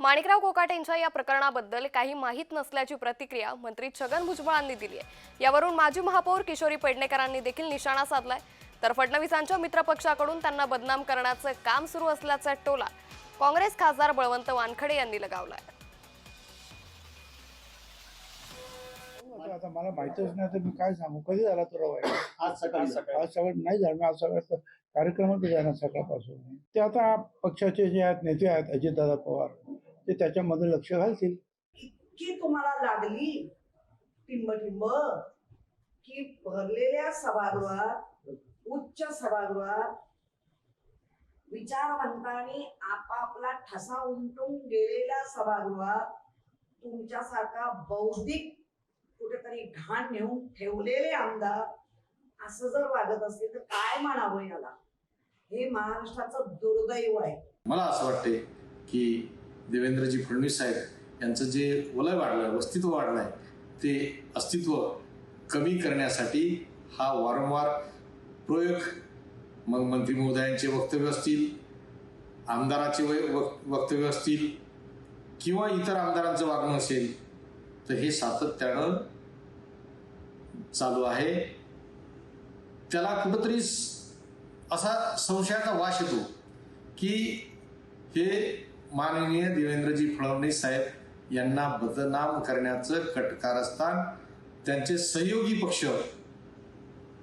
माणिकराव कोकाटेंच्या या प्रकरणाबद्दल काही माहीत नसल्याची प्रतिक्रिया मंत्री छगन भुजबळांनी दिली आहे यावरून माजी महापौर किशोरी पेडणेकरांनी देखील निशाणा साधलाय. तर फडणवीसांच्या मित्रपक्षाकडून त्यांना बदनाम करण्याचं काम सुरू असल्याचा टोला काँग्रेस खासदार बळवंत वानखडे यांनी लगावलाय. आता मला माहितच नाही तर मी काय सांगू? कधी झाला तुला वाईट आज सकाळी. आज नाही झालं मी आज सगळं कार्यक्रमातच आहे ना सकाळपासून. ते आता पक्षाचे जे आहेत नेते आहेत अजितदादा पवार. ते त्याच्यामध्ये लक्ष घालतील. इतकी तुम्हाला लागली टिंब टिंब की भरलेल्या सभागृहात उच्च सभागृहात विचारवंतांनी आपापला ठसा उमटून गेलेल्या सभागृहात तुमच्यासारखा बौद्धिक कुठेतरी घाण नेऊन ठेवलेले आमदार असं जर वागत असतील तर काय म्हणावं याला? हे महाराष्ट्राचं दुर्दैव आहे. मला असं वाटते की देवेंद्रजी फडणवीस साहेब यांचं जे वलय वाढलं अस्तित्व वाढलंय ते अस्तित्व कमी करण्यासाठी हा वारंवार प्रयोग मग मंत्री महोदयांचे वक्तव्य असतील आमदाराचे वय- वक्तव्य असतील किंवा इतर आमदारांचं वागणं असेल तर हे सातत्यानं चालू आहे. त्याला कुठंतरी असा संशयाचा वास येतो की हे माननीय देवेंद्रजी फडणवीस साहेब यांना बदनाम करण्याचं कटकारस्थान त्यांचे सहयोगी पक्ष